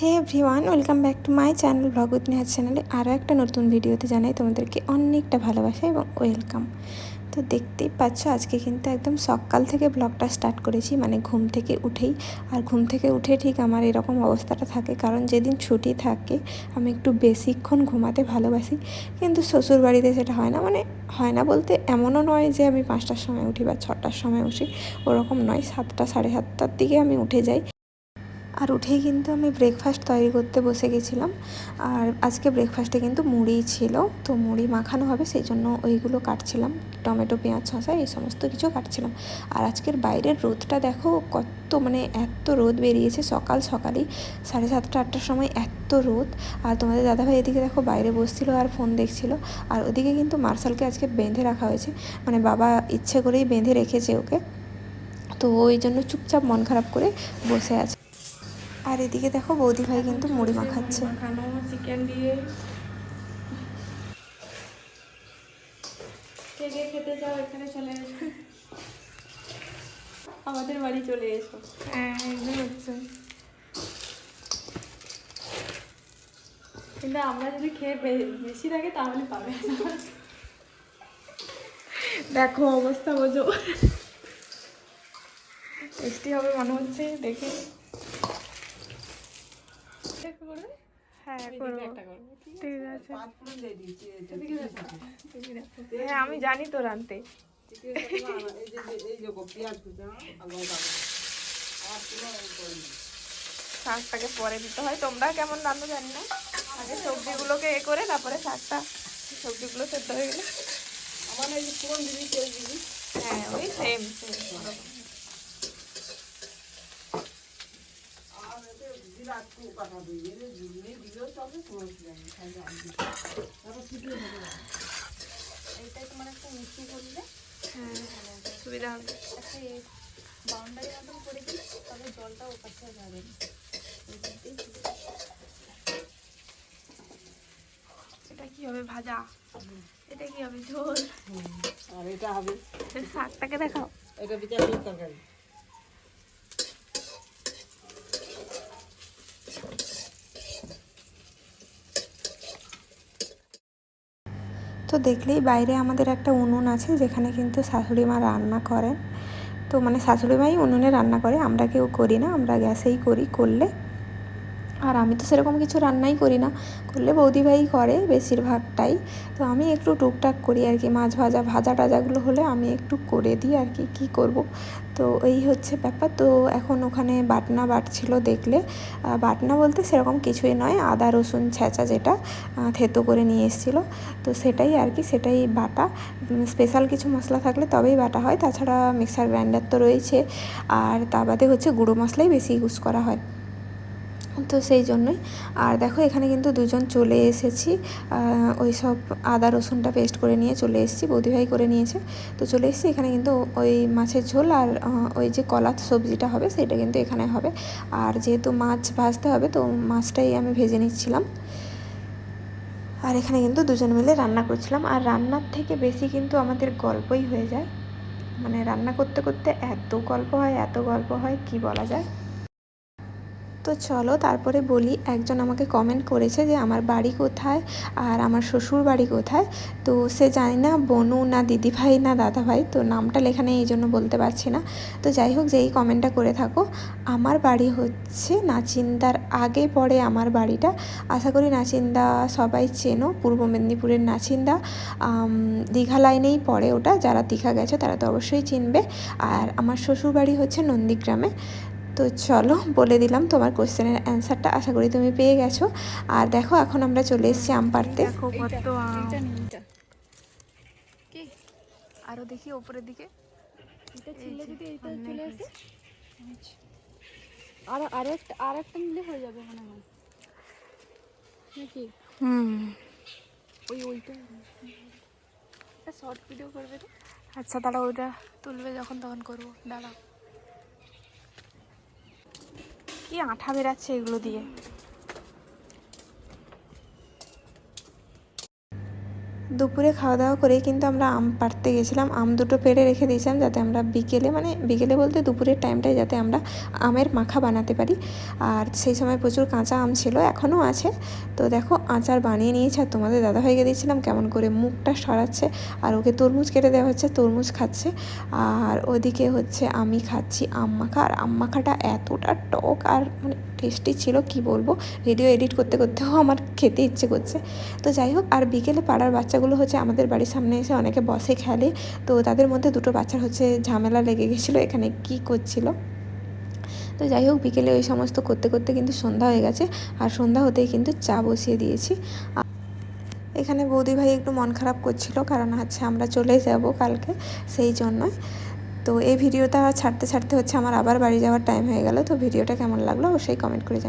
Hey everyone welcome back to my channel blog নেহার চ্যানেলে আরও একটা নতুন ভিডিওতে জানাই তোমাদেরকে অনেকটা ভালোবাসা এবং ওয়েলকাম তো দেখতেই পাচ্ছ, আজকে কিন্তু একদম সকাল থেকে ব্লগটা স্টার্ট করেছি মানে ঘুম থেকে উঠেই। আর ঘুম থেকে উঠে ঠিক আমার এরকম অবস্থাটা থাকে, কারণ যেদিন ছুটি থাকে, আমি একটু বেশিক্ষণ ঘুমাতে ভালোবাসি। কিন্তু শ্বশুর বাড়িতে সেটা হয় না মানে হয় না বলতে এমনও নয় যে আমি পাঁচটার সময় উঠি বা ছটার সময় উঠি, ওরকম নয়। সাতটা, সাড়ে সাতটার দিকে আমি উঠে যাই। আর উঠেই কিন্তু আমি ব্রেকফাস্ট তৈরি করতে বসে গেছিলাম। আর আজকে ব্রেকফাস্টে কিন্তু মুড়ি ছিল, তো মুড়ি মাখানো হবে সেই জন্য ওইগুলো কাটছিলাম। টমেটো, পেঁয়াজ, শসা, এই সমস্ত কিছু কাটছিলাম। আর আজকের বাইরের রোদটা দেখো, কত মানে এত রোদ বেরিয়েছে, সকাল সকালই। সাড়ে সাতটা, আটটার সময় এত রোদ। আর তোমাদের দাদাভাই এদিকে দেখো বাইরে বসছিল আর ফোন দেখছিল। আর ওদিকে কিন্তু মার্শালকে আজকে বেঁধে রাখা হয়েছে। মানে বাবা ইচ্ছে করেই বেঁধে রেখেছে ওকে। তো ওই জন্য চুপচাপ মন খারাপ করে বসে আছে। আর এদিকে দেখো বৌদি ভাই কিন্তু মুড়ি মাখাচ্ছে। মাখানো চিকেন দিয়ে কে কে খেতে চাও এখানে চলে এসো আমাদের বাড়ি চলে এসো। হ্যাঁ একদম হচ্ছে। কিন্তু আমরা যদি খেয়ে বে- বেশি থাকে তাহলে পাবে। না দেখো অবস্থা বোঝো। টেস্টি হবে মনে হচ্ছে দেখে। দেখো করবে? হ্যাঁ করব। একটা ঠিক আছে। হ্যাঁ আমি জানি তো রানতে শাকটাকে পরে দিতে হয়। তোমরা কেমন রান্না জানি না। আগে সবজিগুলোকে এ করে তারপরে শাকটা সবজিগুলো সেদ্ধ হয়ে গেলে। হ্যাঁ ওই সেম সেম এইটা তোমার একটা মিষ্টি করলে সুবিধা হবে একটা বাউন্ডারি মতন করে দিলে জলটা ও পাশে যাবে এটা কি হবে ভাজা? এটা কি হবে ঝোল? আর এটা হবে? শাকটাকে দেখাও। এটা বিচারের তরকারি। তো দেখলেই বাইরে আমাদের একটা উনুন আছে যেখানে কিন্তু শাশুড়ি মা রান্না করেন। তো মানে শাশুড়ি মাই উনুনে রান্না করে, আমরা কেউ করি না, আমরা গ্যাসেই করি, করলে আর আমি তো সেরকম কিছু রান্নাই করি না। করলে বৌদিভাই করে বেশিরভাগটাই। তো আমি একটু টুকটাক করি আর কি, মাছ ভাজা ভাজা টাজাগুলো হলে আমি একটু করে দিই আর কি, কী করব। তো এই হচ্ছে ব্যাপার। তো এখন ওখানে বাটনা বাটছিল দেখলে। বাটনা বলতে সেরকম কিছুই নয়, আদা, রসুন, ছেঁচা যেটা থেতো করে নিয়ে এসেছিল। তো সেটাই আর কি, সেটাই বাটা। স্পেশাল কিছু মশলা থাকলে তবেই বাটা হয়। তাছাড়া মিক্সার গ্রাইন্ডার তো রয়েছে। আর তা বাদে হচ্ছে গুঁড়ো মশলাই বেশি ইউজ করা হয়। তো সেই জন্যই। আর দেখো, এখানে কিন্তু দুজন চলে এসেছি। ওই সব আদা, রসুনটা পেস্ট করে নিয়ে চলে এসেছি, বৌদিভাই করে নিয়েছে। তো চলে এসেছি, এখানে কিন্তু ওই মাছের ঝোল আর ওই যে কলা সবজিটা হবে সেটা কিন্তু এখানে হবে। আর যেহেতু মাছ ভাজতে হবে, তো মাছটাই আমি ভেজে নিচ্ছিলাম। আর এখানে কিন্তু দুজন মিলে রান্না করছিলাম। আর রান্নার থেকে বেশি কিন্তু আমাদের গল্পই হয়ে যায়। মানে রান্না করতে করতে এত গল্প হয়, এত গল্প হয়, কি বলা যায়? তো চলো তারপরে বলি, একজন আমাকে কমেন্ট করেছে যে আমার বাড়ি কোথায় আর আমার শ্বশুর বাড়ি কোথায়। তো সে জানি না বনু না দিদিভাই না দাদাভাই, তো নামটা লেখা নেই এই জন্য বলতে পারছি না। তো যাই হোক, যেই কমেন্টটা করে থাকো, আমার বাড়ি হচ্ছে নাচিন্দার আগে পড়ে আমার বাড়িটা। আশা করি নাচিন্দা সবাই চেনো, পূর্ব মেদিনীপুরের নাচিন্দা। দীঘা লাইনেই পড়ে ওটা, যারা দীঘা গেছে তারা তো অবশ্যই চিনবে। আর আমার শ্বশুর বাড়ি হচ্ছে নন্দীগ্রামে। তো চলো বলে দিলাম তোমার কোশ্চেনের অ্যান্সারটা। আশা করি তুমি পেয়ে গেছো। আর দেখো এখন আমরা চলে এসেছি আম পাড়তে। আরও দেখি ওপরের দিকে। এটা ছিলে যদি এইটা চলে আসে আর আরেকটা আরেকটা নিলে হয়ে যাবে মনে হয়। নাকি? হুম। ওই ওইটা শর্ট ভিডিও করবে তো? আচ্ছা দাঁড়া ওটা তুলবে যখন তখন করব। দাঁড়া কি আঠা বেরাচ্ছে এগুলো দিয়ে? দুপুরে খাওয়া দাওয়া করে কিন্তু আমরা আম পাড়তে গেছিলাম। আম দুটো পেড়ে রেখে দিয়েছিলাম যাতে আমরা বিকেলে মানে বিকেলে বলতে দুপুরের টাইমটায় যাতে আমরা আমের মাখা বানাতে পারি। আর সেই সময় প্রচুর কাঁচা আম ছিল, এখনও আছে। তো দেখো, আচার বানিয়ে নিয়েছে। আর তোমাদের দাদা দাদাভাইকে দিয়েছিলাম, কেমন করে মুখটা সরাচ্ছে। আর ওকে তরমুজ কেটে দেওয়া হচ্ছে, তরমুজ খাচ্ছে। আর ওদিকে হচ্ছে আমি খাচ্ছি আম মাখা। আর আম মাখাটা এতটা টক আর মানে টেস্টি ছিল, কি বলব? ভিডিও এডিট করতে, করতেও আমার খেতে ইচ্ছে করছে। তো যাই হোক, আর বিকেলে পাড়ার বাচ্চাগুলো হচ্ছে আমাদের বাড়ির সামনে এসে অনেকে বসে খেলে। তো তাদের মধ্যে দুটো বাচ্চার হচ্ছে ঝামেলা লেগে গেছিল, এখানে কি করছিল? তো যাই হোক, বিকেলে ওই সমস্ত করতে করতে কিন্তু সন্ধ্যা হয়ে গেছে, আর সন্ধ্যা হতেই কিন্তু চা বসিয়ে দিয়েছি। এখানে বৌদি ভাই একটু মন খারাপ করছিল, কারণ হচ্ছে আমরা চলে যাব কালকে, সেই জন্যই। তো এই ভিডিওটা ছাড়তে ছাড়তে হচ্ছে আমার আবার বাড়ি যাওয়ার টাইম হয়ে গেল, তো ভিডিওটা কেমন লাগল অবশ্যই কমেন্ট করে